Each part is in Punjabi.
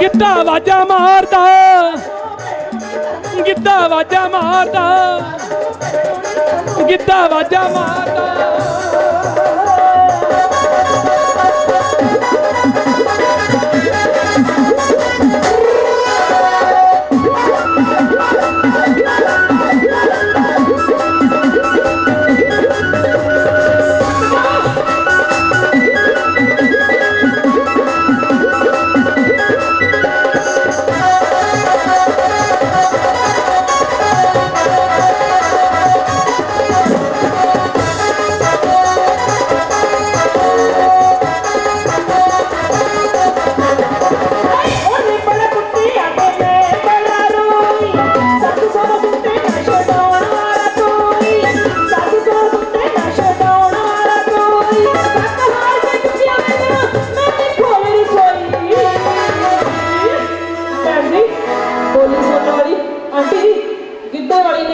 ਗਿੱਧਾ ਵਾਜਾ ਮਾਰਦਾ। ਗਿੱਧਾ ਵਾਜਾ ਮਾਰਦਾ। ਗਿੱਧਾ ਵਾਜਾ ਮਾਰਦਾ।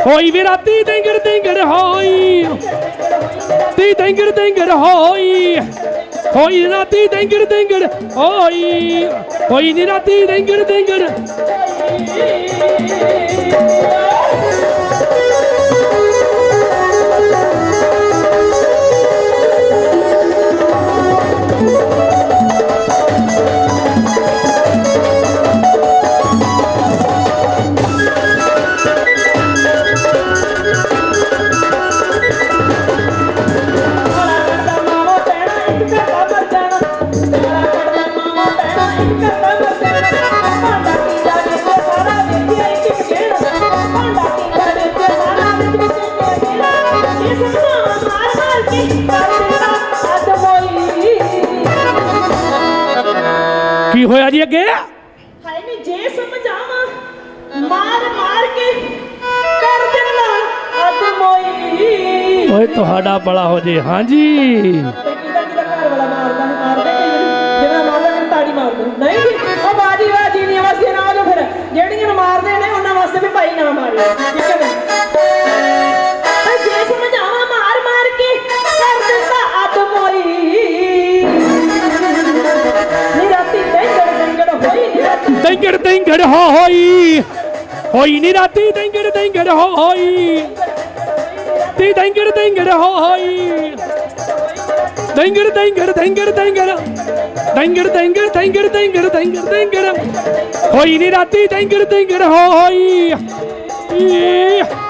ਹੋਈ ਵੀ ਰਾਤੀ ਡੰਗਰ ਡੰਗਰ ਹੋਈ ਤੀ ਡੰਗਰ ਡੰਗਰ ਹੋਈ ਹੋਈ ਰਾਤੀ ਡੰਗਰ ਡੰਗਰ ਹੋਈ ਹੋਈ ਨੀ ਰਾਤੀ ਡੰਗਰ ਡੰਗਰ ਹੋਇਆ ਜੀ ਅੱਗੇ? ਹਾਏ ਨੀ ਜੇ ਸਮਝਾਵਾਂ ਮਾਰ ਮਾਰ ਕੇ ਕਰ ਦੇਣਾ ਅੱਜ ਮੋਈ ਓਏ ਤੁਹਾਡਾ ਬੜਾ ਹੋ ਜੇ ਹਾਂਜੀ। ਕਿਹਦਾ ਕਿਹਦਾ ਘਰ ਵਾਲਾ ਮਾਰਦਾ ਹੈ ਮਾਰਦਾ ਜਿਹੜਾ ਮਾਰਦਾ ਮੈਨੂੰ ਤਾੜੀ ਮਾਰਦਾ ਨਹੀਂ ਉਹ ਬਾਜੀ ਬਾਜੀ ਨਹੀਂ ਵਾਸਤੇ ਨਾ ਆਜੋ ਫਿਰ ਜਿਹੜੀਆਂ ਮਾਰਦੇ ਨੇ ਉਹਨਾਂ ਵਾਸਤੇ ਵੀ ਭਾਈ ਨਾ ਠੀਕ ਹੈ dengere hoi. Hoi nira ti dengere dengere hoi. Ti dengere dengere hoi. Dengere dengere dengere dengere. Dengere dengere dengere dengere dengere dengere. Hoi nira ti dengere dengere hoi. Yeah.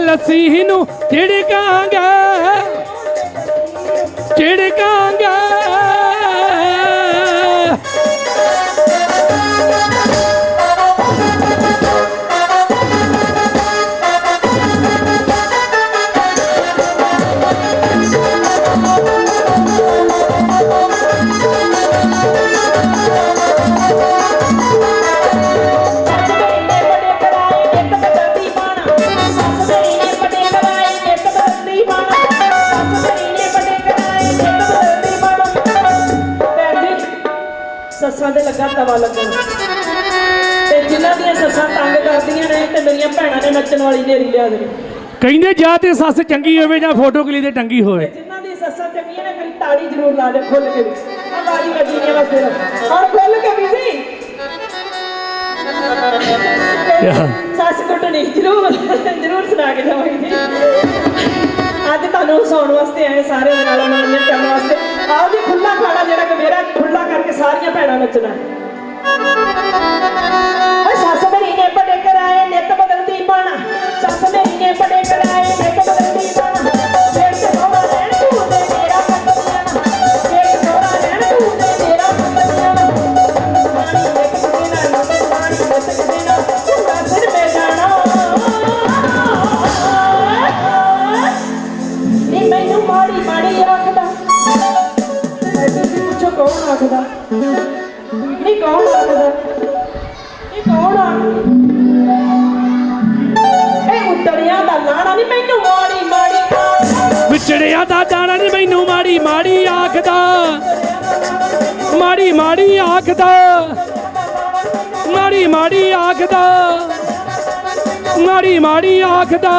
ਲੱਸੀ ਨੂੰ ਛਿੜਕਾਂਗਾ ਛਿੜਕਾਂਗਾ ਤਵਾ ਲੱਗਣ ਜਿਨ੍ਹਾਂ ਦੀਆਂ ਸੱਸਾਂ ਤੰਗ ਕਰਦੀਆਂ ਨੇ ਤੇ ਮੇਰੀਆਂ ਭੈਣਾਂ ਨੇ ਨੱਚਣ ਵਾਲੀ ਨੇਰੀ ਲਿਆ ਦੇ। ਕਹਿੰਦੇ ਜਾਂ ਤੇ ਸੱਸ ਚੰਗੀ ਹੋਵੇ ਜਾਂ ਫੋਟੋ ਕਲੀ ਤੇ ਟੰਗੀ ਹੋਵੇ। ਜਿਨ੍ਹਾਂ ਦੀ ਸੱਸਾਂ ਚੰਗੀਆਂ ਨੇ ਮੇਰੀ ਤਾੜੀ ਜ਼ਰੂਰ ਲਾ ਦੇ ਖੁੱਲ ਕੇ ਆ ਵੱਜੀ ਨੇ ਬਸ ਫਿਰ ਹੁਣ ਖੁੱਲ ਕੇ ਵੀ ਸੀ ਸੱਸ ਕੁੱਟਣੀ ਜ਼ਰੂਰ ਜ਼ਰੂਰ ਸੁਣਾ ਕੇ ਜਾਵਾਂਗੀ ਅੱਜ ਤੁਹਾਨੂੰ ਹਸਾਉਣ ਵਾਸਤੇ ਆਏ ਸਾਰੇ ਨਾਲ ਮਨੋਰੰਜਨ ਕਰਨ ਵਾਸਤੇ। ਆਓ ਜੀ ਖੁੱਲਾ ਖਾਣਾ ਜਿਹੜਾ ਕਿ ਮੇਰਾ ਖੁੱਲਾ ਕਰਕੇ ਸਾਰੀਆਂ ਭੈਣਾਂ ਨੱਚਣਾ ਮੈਨੂੰ ਮਾੜੀ ਮਾੜੀ ਆਖਦਾ ਐਸੇ ਪੁੱਛੋ ਕੌਣ ਆਖਦਾ ਆਖਦਾ ਵਿਛੜਿਆ ਨਹੀਂ ਮੈਨੂੰ ਮਾੜੀ ਮਾੜੀ ਆਖਦਾ। ਮਾੜੀ ਮਾੜੀ ਆਖਦਾ। ਮਾੜੀ ਮਾੜੀ ਆਖਦਾ। ਮਾੜੀ ਮਾੜੀ ਆਖਦਾ।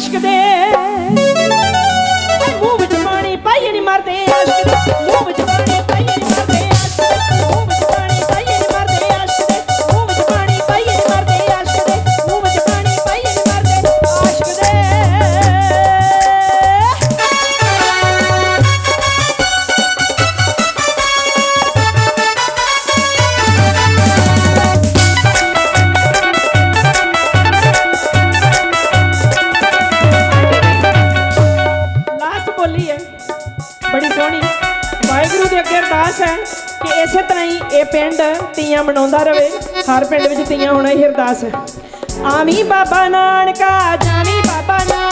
ਮਰਦੇ ਆਸ਼ਿਕ ਦੇ ਬੜੀ ਸੋਹਣੀ। ਵਾਹਿਗੁਰੂ ਦੇ ਅੱਗੇ ਅਰਦਾਸ ਹੈ ਕਿ ਇਸੇ ਤਰ੍ਹਾਂ ਹੀ ਇਹ ਪਿੰਡ ਤੀਆਂ ਮਨਾਉਂਦਾ ਰਵੇ। ਹਰ ਪਿੰਡ ਵਿੱਚ ਤੀਆਂ ਹੋਣਾ ਇਹ ਅਰਦਾਸ ਹੈ। ਆਵੀਂ ਬਾਬਾ ਨਾਨਕਾ, ਜਾਵੀਂ ਬਾਬਾ ਨਾਨਕਾ।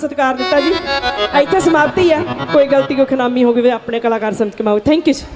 ਸਤਿਕਾਰ ਦਿੱਤਾ ਜੀ। ਇੱਥੇ ਸਮਾਪਤੀ ਹੈ। ਕੋਈ ਗਲਤੀ, ਕੋਈ ਖਨਾਮੀ ਹੋ ਗਈ ਆਪਣੇ ਕਲਾਕਾਰ ਸਮਝ ਕੇ ਮਾਓ ਥੈਂਕ ਯੂ